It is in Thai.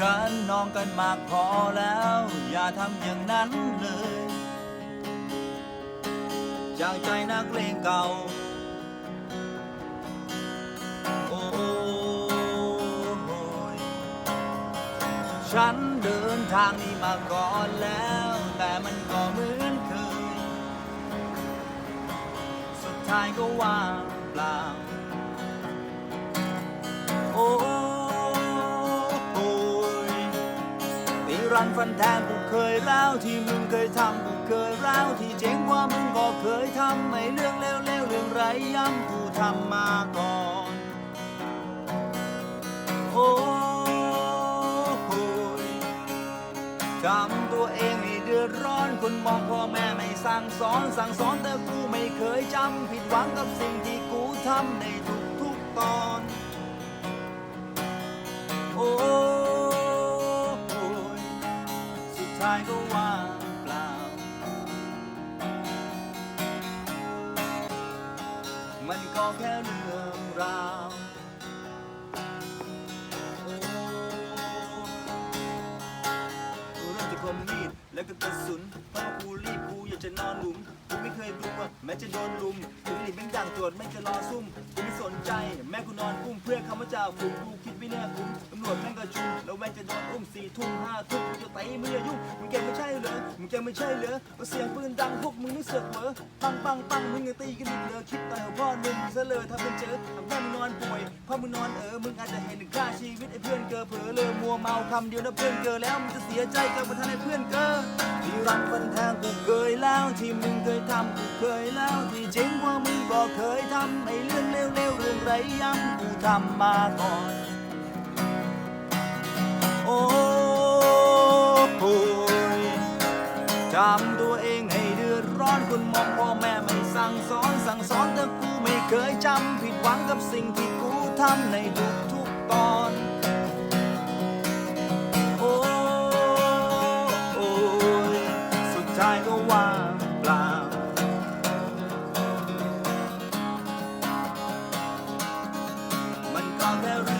ขินน้องกันมากพอแล้ว อย่าทำอย่างนั้นเลย จากใจนักเลงเก่า โอ้ยฉันเดินทางนี้มาก่อนแล้ว แต่มันก็เหมือนเคย สุดท้ายก็ว่างเปล่า รันฟันแทงกูเคยเล่าที่มึงเคยทำกูเคยเล่าที่เจ๋งกว่ามึงก็เคยทำไม่เรื่องเลวๆเรื่องไรย้ำกูทำมาก่อนโอ้ยทำตัวเองให้เดือดร้อนคนมองพ่อแม่ไม่สั่งสอนสั่งสอนแต่กูไม่เคยจำผิดหวังกับสิ่งที่กูทำในทุกๆตอนายก็ว่างเปล่า มันก็แค่เรื่องราวโอ้กูเริ่มจากคมมีดแล้วก็กระสุนเพราะกูรีบกูอยากจะนอนหลุมกูไม่เคยรู้ว่าแม้จะโดนลุมถึงหลีเป็นด่างตรวจไม่จะรอซุ่มกูไม่สนใจ แม่กูนอนอุ้มเพื่อเขามาจาฝูงกูคิดไม่แน่ สี่ทุ่มห้าทุ่มจะตีมึงอย่ายุ่งมึงเก่งไม่ใช่เหรอมึงเก่งไม่ใช่เหรอว่าเสียงปืนดังพวกมึงไม่เสือกเหรอปังปังปังมึงยังตีกันอีกเหรอคิดแต่พ่อหนุ่มซะเลยถ้าเป็นเจอทำแม่มึงนอนป่วยพ่อมึงนอนเออมึงอาจจะเห็นถึงค่าชีวิตไอ้เพื่อนเกอเผลอเลยมัวเมาคำเดียวนะเพื่อนเกอแล้วมึงจะเสียใจกับประธานไอ้เพื่อนเกอที่รันฟันแทงกูเคยแล้วที่มึงเคยทำกูเคยแล้วที่เจ๋งว่ามึงก็เคยทำไอ้เรื่องเลวๆเรื่องไรย้ำกูทำมาก่อน จำตัวเองให้เดือดร้อนคนมองพ่อแม่ไม่สั่งสอนสั่งสอนแต่กูไม่เคยจำผิดหวังกับสิ่งที่กูทำในทุกทุกตอนโอ้โอ้ยสุดท้ายก็ว่างเปล่ามันก็แค่เรื่อง